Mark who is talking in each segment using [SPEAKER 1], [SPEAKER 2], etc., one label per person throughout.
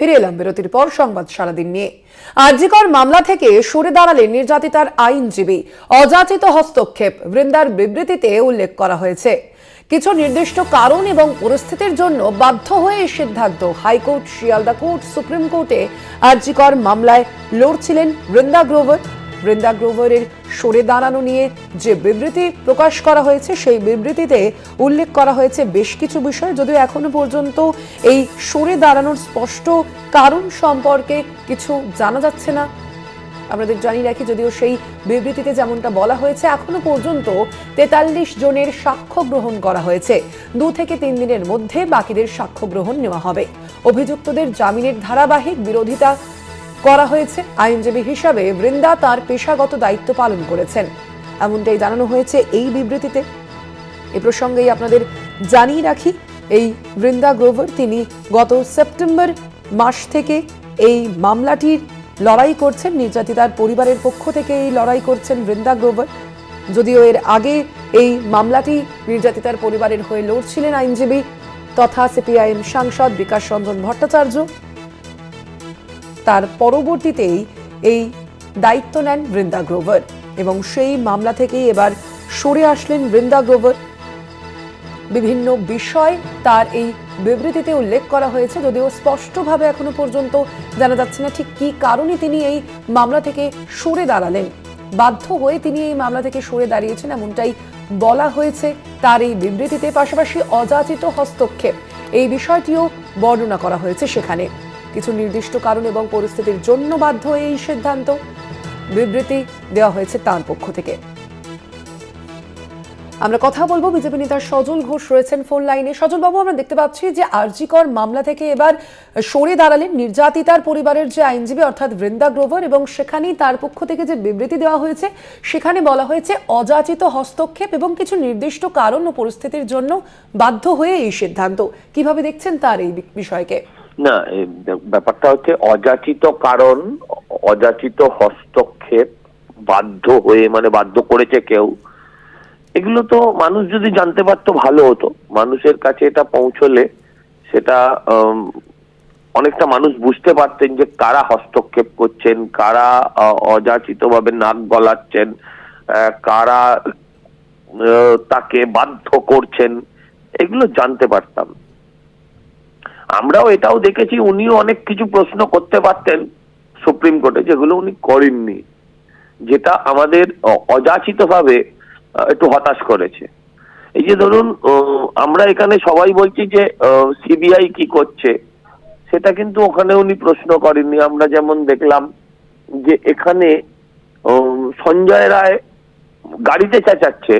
[SPEAKER 1] ফিরে এলাম বিরতির পর সংবাদ সারাদিন নিয়ে। আরজিকর মামলা থেকে সরে দাঁড়ালেন নির্যাতিতার আইনজীবী অযাচিত হস্তক্ষেপ বৃন্দার বিবৃতিতে উল্লেখ করা হয়েছে। কিছু নির্দিষ্ট কারণ এবং পরিস্থিতির জন্য বাধ্য হয়ে এই সিদ্ধান্ত হাইকোর্ট, শিয়ালদা কোর্ট, সুপ্রিম কোর্টে আরজিকর মামলায় লড়ছিলেন বৃন্দা গ্রোভার। বৃন্দা গ্রোভারের সরে দাঁড়ানো নিয়ে যে বিবৃতি প্রকাশ করা হয়েছে, সেই বিবৃতিতে উল্লেখ করা হয়েছে বেশ কিছু বিষয়। যদিও এখনও পর্যন্ত এই সরে দাঁড়ানোর স্পষ্ট কারণ সম্পর্কে কিছু জানা যাচ্ছে না। আমাদের জানিয়ে রাখি, যদিও সেই বিবৃতিতে যেমনটা বলা হয়েছে, এখনও পর্যন্ত তেতাল্লিশ জনের সাক্ষ্য গ্রহণ করা হয়েছে। দু থেকে তিন দিনের মধ্যে বাকিদের সাক্ষ্য গ্রহণ নেওয়া হবে। অভিযুক্তদের জামিনের ধারাবাহিক বিরোধিতা করা হয়েছে। আইনজীবী হিসাবে বৃন্দা তার পেশাগত দায়িত্ব পালন করেছেন। এমনটাই জানানো হয়েছে এই বিবৃতিতে। এ প্রসঙ্গেই আপনাদের জানিয়ে রাখি, এই বৃন্দা গ্রোভার তিনি গত সেপ্টেম্বর মাস থেকে এই মামলাটির লড়াই করছেন। নির্যাতিতার পরিবারের পক্ষ থেকে এই লড়াই করছেন বৃন্দা গ্রোভার। যদিও এর আগে এই মামলাটি নির্যাতিতার পরিবারের হয়ে লড়ছিলেন আইনজীবী তথা সিপিআইএম সাংসদ বিকাশ রঞ্জন ভট্টাচার্য। তার পরবর্তীতেই এই দায়িত্ব নেন বৃন্দা গ্রোভার এবং সেই মামলা থেকেই এবার সরে আসলেন বৃন্দা গ্রোভার। বিভিন্ন বিষয় তার এই বিবৃতিতে উল্লেখ করা হয়েছে, যদিও স্পষ্টভাবে এখনও পর্যন্ত জানা যাচ্ছে না ঠিক কী কারণে তিনি এই মামলা থেকে সরে দাঁড়ালেন। বাধ্য হয়ে তিনি এই মামলা থেকে সরে দাঁড়িয়েছেন এমনটাই বলা হয়েছে তার এই বিবৃতিতে। পাশাপাশি অযাচিত হস্তক্ষেপ, এই বিষয়টিও বর্ণনা করা হয়েছে সেখানে। কিছু নির্দিষ্ট কারণ এবং পরিস্থিতির জন্য বাধ্য এই সিদ্ধান্ত বিবৃতি দেওয়া হয়েছে তার পক্ষ থেকে। আমরা কথা বলব বিজেপি নেতা সজল ঘোষ রয়েছেন ফোন লাইনে। সজল বাবু আমরা দেখতে পাচ্ছি যে আরজিকর মামলা থেকে এবার সরে দাঁড়ালেন নির্যাতিতার পরিবারের যে আইনজীবী অর্থাৎ বৃন্দা গ্রোভার এবং সেখানেই তার পক্ষ থেকে যে বিবৃতি দেওয়া হয়েছে, সেখানে বলা হয়েছে অযাচিত হস্তক্ষেপ এবং কিছু নির্দিষ্ট কারণ ও পরিস্থিতির জন্য বাধ্য হয়ে এই সিদ্ধান্ত। কীভাবে দেখছেন তার এই বিষয়কে?
[SPEAKER 2] না ব্যাপারটা হচ্ছে অযাচিত কারণ, অযাচিত হস্তক্ষেপ বাধ্য হয়ে মানে বাধ্য করেছে কেউ, এগুলো তো মানুষ যদি জানতে পারতো ভালো হতো। মানুষের কাছে এটা পৌঁছলে সেটা অনেকটা মানুষ বুঝতে পারতেন যে কারা হস্তক্ষেপ করছেন, কারা অযাচিত ভাবে নাক গলাচ্ছেন কারা তাকে বাধ্য করছেন, এগুলো জানতে পারতাম। আমরাও এটাও দেখেছি, উনিও অনেক কিছু প্রশ্ন করতে পারতেন সুপ্রিম কোর্টে, যেগুলো উনি করেননি, যেটা আমাদের অযাচিত ভাবে একটু হতাশ করেছে। এই যে ধরুন আমরা এখানে সবাই বলছি যে সিবিআই কি করছে, সেটা কিন্তু ওখানে উনি প্রশ্ন করেননি। আমরা যেমন দেখলাম যে এখানে সঞ্জয় রায় গাড়িতে চেঁচাচ্ছে,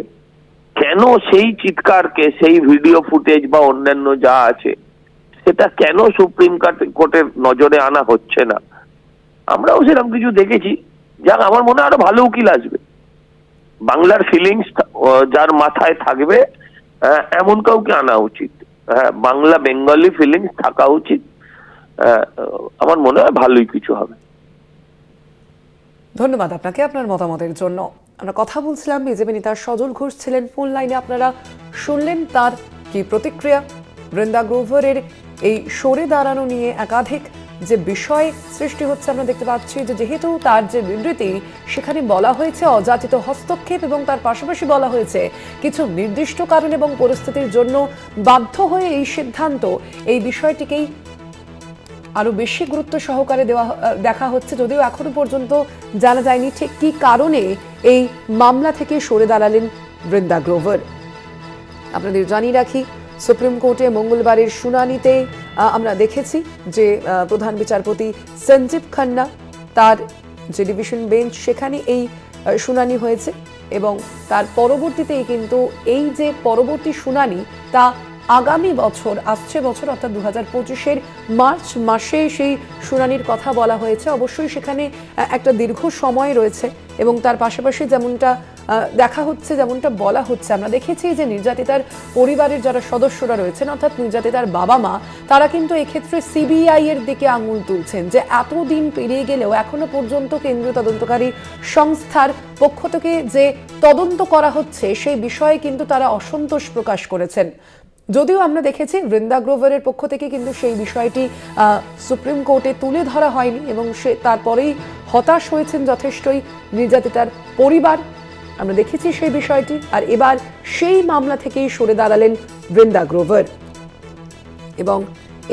[SPEAKER 2] কেন সেই চিৎকারকে, সেই ভিডিও ফুটেজ বা অন্যান্য যা আছে সেটা কেন সুপ্রিম কোর্টের নজরে আনা হচ্ছে না? আমরাও সেরকম কিছু দেখেছি। যাক, আমার মনে হয় আরও ভালো উকিল আসবে। বাংলার ফিলিংস যার মাথায় থাকবে এমন কাউকে আনা উচিত। হ্যাঁ বাংলা, বেঙ্গলি ফিলিংস থাকা উচিত। আমার মনে হয় ভালোই কিছু হবে।
[SPEAKER 1] ধন্যবাদ আপনাকে আপনার মতামতের জন্য। আমরা কথা বলছিলাম, বিজেপি নেতা সজল ঘোষ ছিলেন। ফোন লাইনে আপনারা শুনলেন তার কি প্রতিক্রিয়া? বৃন্দা গ্রোভারের এই সরে দাঁড়ানো নিয়ে একাধিক যে বিষয় সৃষ্টি হচ্ছে আমরা দেখতে পাচ্ছি যে যেহেতু তার যে বিবৃতি, সেখানে বলা হয়েছে অযাচিত হস্তক্ষেপ এবং তার পাশাপাশি বলা হয়েছে কিছু নির্দিষ্ট কারণ এবং পরিস্থিতির জন্য বাধ্য হয়ে এই সিদ্ধান্ত। এই বিষয়টিকেই আরও বেশি গুরুত্ব সহকারে দেওয়া, দেখা হচ্ছে যদিও এখনও পর্যন্ত জানা যায়নি ঠিক কী কারণে এই মামলা থেকে সরে দাঁড়ালেন বৃন্দা গ্রোভার। আপনাদের জানিয়ে রাখি সুপ্রিম কোর্টে মঙ্গলবারের শুনানিতে আমরা দেখেছি যে প্রধান বিচারপতি সঞ্জীব খান্না তার যে ডিভিশন বেঞ্চ, সেখানে এই শুনানি হয়েছে এবং তার পরবর্তীতেই কিন্তু এই যে পরবর্তী শুনানি, তা আগামী বছর, আসছে বছর, অর্থাৎ দু হাজার পঁচিশের মার্চ মাসে সেই শুনানির কথা বলা হয়েছে। অবশ্যই সেখানে একটা দীর্ঘ সময় রয়েছে এবং তার পাশাপাশি যেমনটা দেখা হচ্ছে, যেমনটা বলা হচ্ছে। আমরা দেখেছি যে নির্যাতিতার পরিবারের যারা সদস্যরা রয়েছেন, অর্থাৎ নির্যাতিতার বাবা মা তারা কিন্তু এক্ষেত্রে সিবিআই এর দিকে আঙুল তুলছেন যে এতদিন পেরিয়ে গেলেও এখনও পর্যন্ত কেন্দ্রীয় তদন্তকারী সংস্থার পক্ষ থেকে যে তদন্ত করা হচ্ছে, সেই বিষয়ে কিন্তু তারা অসন্তোষ প্রকাশ করেছেন। যদিও আমরা দেখেছি বৃন্দা গ্রোভারের পক্ষ থেকে কিন্তু সেই বিষয়টি সুপ্রিম কোর্টে তুলে ধরা হয়নি এবং সে তারপরেই হতাশ হয়েছেন যথেষ্টই নির্যাতিতার পরিবার। আমরা দেখেছি সেই বিষয়টি, আর এবার সেই মামলা থেকেই সরে দাঁড়ালেন বৃন্দা গ্রোভার। এবং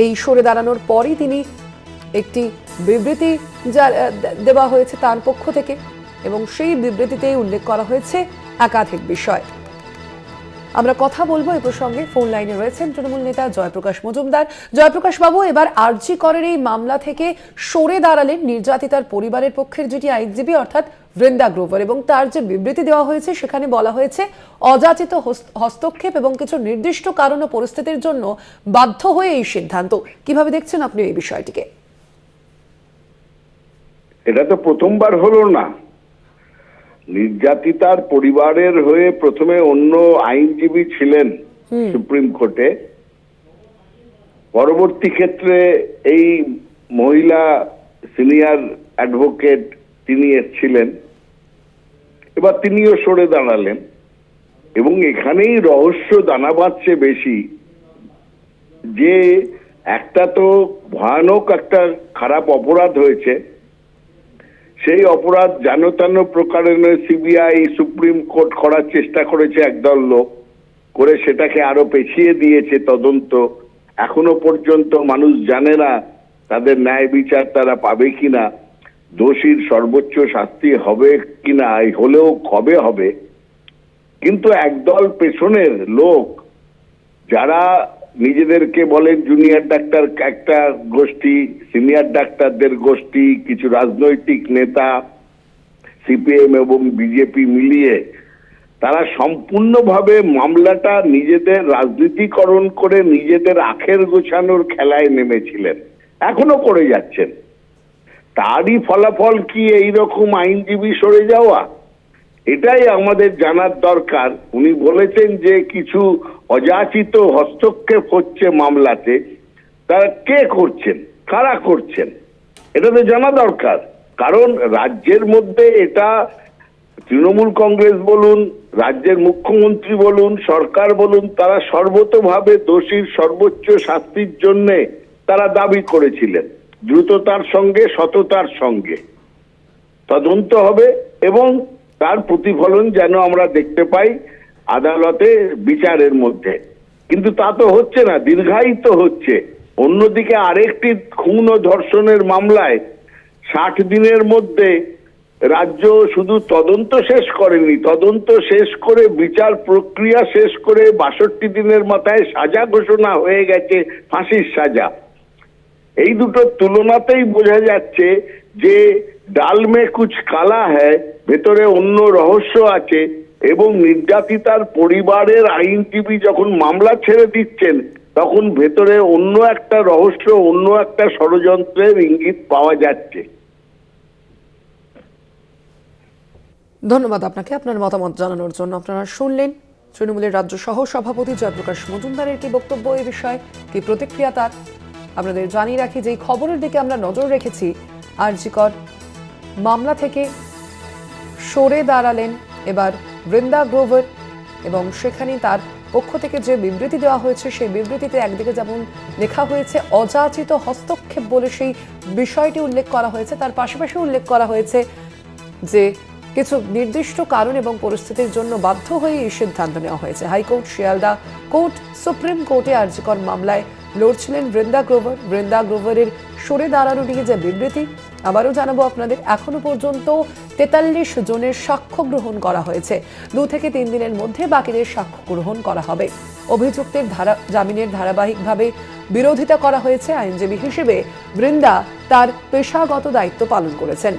[SPEAKER 1] এই সরে দাঁড়ানোর পরই তিনি একটি বিবৃতি যা দেওয়া হয়েছে তার পক্ষ থেকে, এবং সেই বিবৃতিতেই উল্লেখ করা হয়েছে একাধিক বিষয়। আমরা কথা বলব এই প্রসঙ্গে। ফোন লাইনে রয়েছেন তৃণমূল নেতা জয়প্রকাশ মজুমদার। জয়প্রকাশ বাবু, এবার আরজি করের এই মামলা থেকে সরে দাঁড়ালেন নির্যাতিতার পরিবারের পক্ষের যেটি আইনজীবী, অর্থাৎ বৃন্দা গ্রোভার এবং তার যে বিবৃতি দেওয়া হয়েছে সেখানে বলা হয়েছে অযাচিত হস্তক্ষেপ এবং কিছু নির্দিষ্ট কারণ ও পরিস্থিতির জন্য বাধ্য হয়ে এই সিদ্ধান্ত। কীভাবে দেখছেন আপনি এই বিষয়টিকে?
[SPEAKER 3] এটা তো প্রথমবার হলো না। নির্যাতিতার পরিবারের হয়ে প্রথমে অন্য আইনজীবী ছিলেন সুপ্রিম কোর্টে। পরবর্তী ক্ষেত্রে এই মহিলা সিনিয়র অ্যাডভোকেট তিনি এসছিলেন। এবার তিনিও সরে দাঁড়ালেন এবং এখানেই রহস্য দানা বাঁধছে বেশি যে একটা তো ভয়ানক একটা খারাপ অপরাধ হয়েছে। সেই অপরাধ জানতান্ন প্রকারের সিবিআই, সুপ্রিম কোর্ট করার চেষ্টা করেছে একদল লোক করে সেটাকে আরও পেছিয়ে দিয়েছে তদন্ত। এখনও পর্যন্ত মানুষ জানে না তাদের ন্যায় বিচার তারা পাবে কিনা। দোষীর সর্বোচ্চ শাস্তি হবে কিনা হলেও কবে হবে? কিন্তু একদল পেছনের লোক, যারা নিজেদেরকে বলেন জুনিয়র ডাক্তার একটা গোষ্ঠী সিনিয়র ডাক্তারদের গোষ্ঠী, কিছু রাজনৈতিক নেতা সিপিএম এবং বিজেপি মিলিয়ে, তারা সম্পূর্ণভাবে মামলাটা নিজেদের রাজনীতিকরণ করে নিজেদের আখের গোছানোর খেলায় নেমেছিলেন। এখনও করে যাচ্ছেন। তারই ফলাফল কি এইরকম আইনজীবী সরে যাওয়া? এটাই আমাদের জানার দরকার। উনি বলেছেন যে কিছু অযাচিত হস্তক্ষেপ হচ্ছে মামলাতে। তারা কে করছেন? কারা করছেন? এটা তো জানা দরকার। কারণ রাজ্যের মধ্যে এটা তৃণমূল কংগ্রেস বলুন, রাজ্যের মুখ্যমন্ত্রী বলুন, সরকার বলুন, তারা সর্বতভাবে দোষীর সর্বোচ্চ শাস্তির জন্যে তারা দাবি করেছিলেন। দ্রুততার সঙ্গে, সততার সঙ্গে। তদন্ত হবে এবং তার প্রতিফলন যেন আমরা দেখতে পাই আদালতে বিচারের মধ্যে। কিন্তু তা তো হচ্ছে না, দীর্ঘায়িত হচ্ছে। অন্যদিকে আরেকটি খুন ও ধর্ষণের মামলায় ষাট দিনের মধ্যে রাজ্য শুধু তদন্ত শেষ করেনি, তদন্ত শেষ করে, বিচার প্রক্রিয়া শেষ করে বাষট্টি দিনের মাথায় সাজা ঘোষণা হয়ে গেছে, ফাঁসির সাজা। এই দুটোর তুলনাতেই বোঝা যাচ্ছে যে ডাল মে কুচ কালা হ্যায়, ভেতরে অন্য রহস্য আছে এবং নির্যাতিতার পরিবারের আইনজীবী যখন মামলা ছেড়ে দিচ্ছেন, তখন ভেতরে অন্য একটা রহস্য, অন্য একটা ষড়যন্ত্রের ইঙ্গিত পাওয়া যাচ্ছে।
[SPEAKER 1] ধন্যবাদ আপনাকে আপনার মতামত জানানোর জন্য। আপনারা শুনলেন তৃণমূলের রাজ্য সহ সভাপতি জয়প্রকাশ মজুমদারের কি বক্তব্য এই বিষয়ে। কি প্রতিক্রিয়া তার? আপনাদের জানিয়ে রাখি যে খবরের দিকে আমরা নজর রেখেছি আরজিকর মামলা থেকে সরে দাঁড়ালেন এবার বৃন্দা গ্রোভার এবং সেখানে তার পক্ষ থেকে যে বিবৃতি দেওয়া হয়েছে সেই বিবৃতিতে একদিকে যেমন লেখা হয়েছে, অযাচিত হস্তক্ষেপ বলে সেই বিষয়টি উল্লেখ করা হয়েছে। তার পাশাপাশি উল্লেখ করা হয়েছে যে কিছু নির্দিষ্ট কারণ এবং পরিস্থিতির জন্য বাধ্য হয়ে এই সিদ্ধান্ত নেওয়া হয়েছে। হাইকোর্ট, শিয়ালদা কোর্ট, সুপ্রিম কোর্টে আর্জিকর মামলায় লড়ছিলেন বৃন্দা গ্রোভার। বৃন্দা গ্রোভারের সরে দাঁড়ানো নিয়ে যে বিবৃতি, আবারও জানাব আপনাদের, এখনও পর্যন্ত তেতাল্লিশ জনের সাক্ষ্য গ্রহণ করা হয়েছে। দু থেকে তিন দিনের মধ্যে বাকিদের সাক্ষ্য গ্রহণ করা হবে। অভিযুক্তের ধারা, জামিনের ধারাবাহিকভাবে বিরোধিতা করা হয়েছে আইনজীবী হিসেবে। বৃন্দা তার পেশাগত দায়িত্ব পালন করেছেন।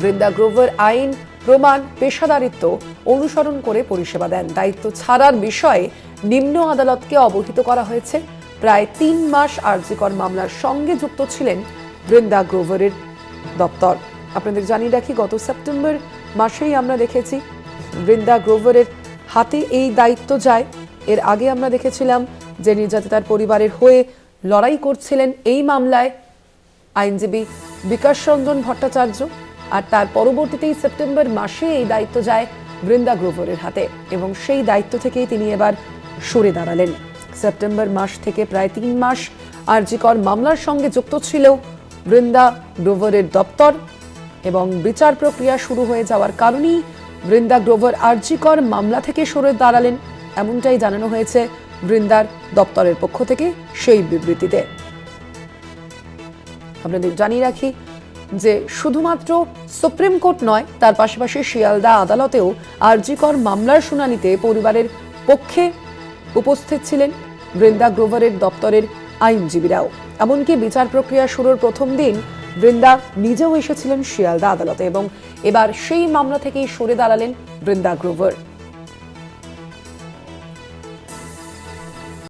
[SPEAKER 1] বৃন্দা গ্রোভার আইন, প্রমাণ, পেশাদারিত্ব অনুসরণ করে পরিষেবা দেন। দায়িত্ব ছাড়ার বিষয়ে নিম্ন আদালতকে অবহিত করা হয়েছে। প্রায় তিন মাস আর্জিকর মামলার সঙ্গে যুক্ত ছিলেন বৃন্দা গ্রোভারের দপ্তর। আপনাদের জানিয়ে রাখি, গত সেপ্টেম্বর মাসেই আমরা দেখেছি বৃন্দা গ্রোভারের হাতে এই দায়িত্ব যায়। এর আগে আমরা দেখেছিলাম যে নির্যাতিতার পরিবারের হয়ে লড়াই করছিলেন এই মামলায় আইনজীবী বিকাশ রঞ্জন ভট্টাচার্য। আর তার পরবর্তীতেই সেপ্টেম্বর মাসে এই দায়িত্ব যায় বৃন্দা গ্রোভারের হাতে এবং সেই দায়িত্ব থেকেই তিনি এবার সরে দাঁড়ালেন। সেপ্টেম্বর মাস থেকে প্রায় তিন মাস আরজিকর মামলার সঙ্গে যুক্ত ছিল বৃন্দা গ্রোভারের দপ্তর এবং বিচার প্রক্রিয়া শুরু হয়ে যাওয়ার কারণেই বৃন্দা গ্রোভার আরজিকর মামলা থেকে সরে দাঁড়ালেন। এমনটাই জানানো হয়েছে বৃন্দার দপ্তরের পক্ষ থেকে সেই বিবৃতিতে। আপনাদের জানিয়ে রাখি যে শুধুমাত্র সুপ্রিম কোর্ট নয়, তার পাশাপাশি শিয়ালদা আদালতেও আরজিকর মামলার শুনানিতে পরিবারের পক্ষে উপস্থিত ছিলেন বৃন্দা গ্রোভারের দপ্তরের আইনজীবীরাও। এমনকি বিচার প্রক্রিয়া শুরুর প্রথম দিন বৃন্দা নিজেও এসেছিলেন শিয়ালদা আদালতে এবং এবার সেই মামলা থেকেই সরে দাঁড়ালেন বৃন্দা গ্রোভার।